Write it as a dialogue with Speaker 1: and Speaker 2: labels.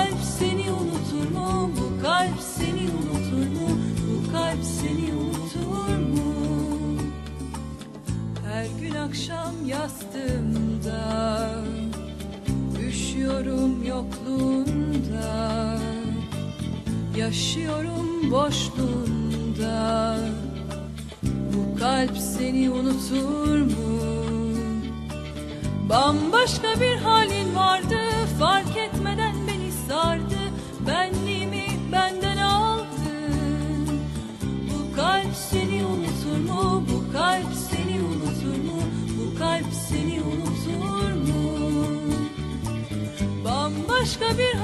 Speaker 1: kalp seni unutur mu? Bu kalp seni unutur mu? Bu kalp seni unutur mu? Her gün akşam yastığımda Üşüyorum yokluğunda Yaşıyorum boşluğunda Bu kalp seni unutur mu? Bambaşka bir halin vardı Fark Bambaşka bir